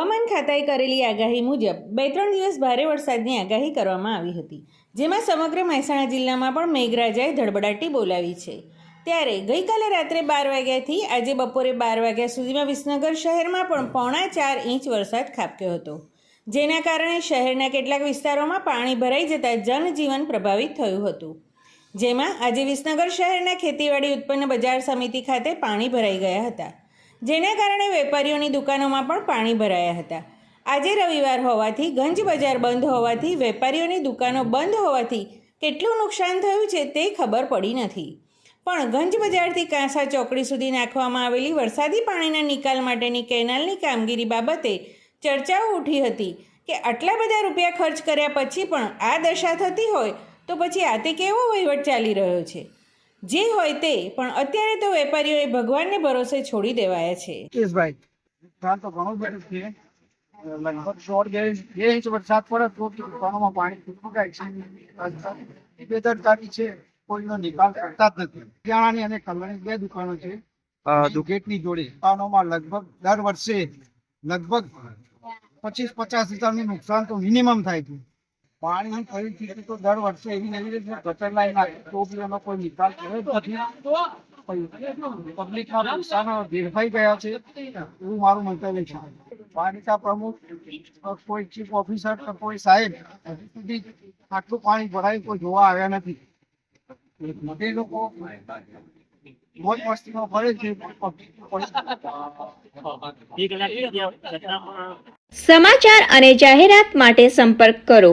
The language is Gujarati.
હવામાન ખાતાએ કરેલી આગાહી મુજબ બે ત્રણ દિવસ ભારે વરસાદની આગાહી કરવામાં આવી હતી, જેમાં સમગ્ર મહેસાણા જિલ્લામાં પણ મેઘરાજાએ ધડબડાટી બોલાવી છે. ત્યારે ગઈકાલે રાત્રે બાર વાગ્યાથી આજે બપોરે બાર વાગ્યા સુધીમાં વિસનગર શહેરમાં પણ પોણા ચાર ઇંચ વરસાદ ખાબક્યો હતો, જેના કારણે શહેરના કેટલાક વિસ્તારોમાં પાણી ભરાઈ જતાં જનજીવન પ્રભાવિત થયું હતું. જેમાં આજે વિસનગર શહેરના ખેતીવાડી ઉત્પન્ન બજાર સમિતિ ખાતે પાણી ભરાઈ ગયા હતા. જેના કારણે વેપારીઓની દુકાનોમાં પણ પાણી ભરાયા હતા. આજે રવિવાર હોવાથી ગંજ બજાર બંધ હોવાથી વેપારીઓની દુકાનો બંધ હોવાથી કેટલું નુકસાન થયું છે તે ખબર પડી નથી. પણ ગંજ બજારથી કાંસા ચોકડી સુધી નાખવામાં આવેલી વરસાદી પાણીના નિકાલ માટેની કેનાલની કામગીરી બાબતે ચર્ચાઓ ઉઠી હતી કે આટલા બધા રૂપિયા ખર્ચ કર્યા પછી પણ આ દશા થતી હોય તો પછી આ તે કેવો વહીવટ ચાલી રહ્યો છે? જે હોય તે પણ અત્યારે તો વેપારીઓએ ભગવાનને ભરોસે છોડી દેવાયા છે. નુકસાન તો ઘણું બધું છે. લગભગ દોઢ બે બે ઇંચ વરસાદ પડે તો દુકાનોમાં પાણી ફૂટફૂટાય છે. બેદરકારી છે. કોઈનો નિકાલ કરતા જ નથી. હરિયાણાની અને કલ્યાણી બે દુકાનો છે. ગેટની જોડે. દુકાનોમાં લગભગ દર વર્ષે લગભગ પચીસ પચાસ હજારનું નુકસાન તો મિનિમમ થાય છે. પાણી ફરીથી તો દર વર્ષે એવી નવી રીતે ગટર લાઈન આવે તો બી એનો કોઈ નિકાલ થયો નથી. પબ્લિક ના પૈસાનો વેરફાઈ ગયા છે એવું મારું મંતવ્ય છે. પાલિકા પ્રમુખ કોઈ ચીફ ઓફિસર કે કોઈ સાહેબ હજી સુધી આટલું પાણી ભરાય કોઈ જોવા આવ્યા નથી. મોટે લોકો મોજ મસ્તીમાં ફરે છે સમાચાર અને જાહેરાત માટે સંપર્ક કરો.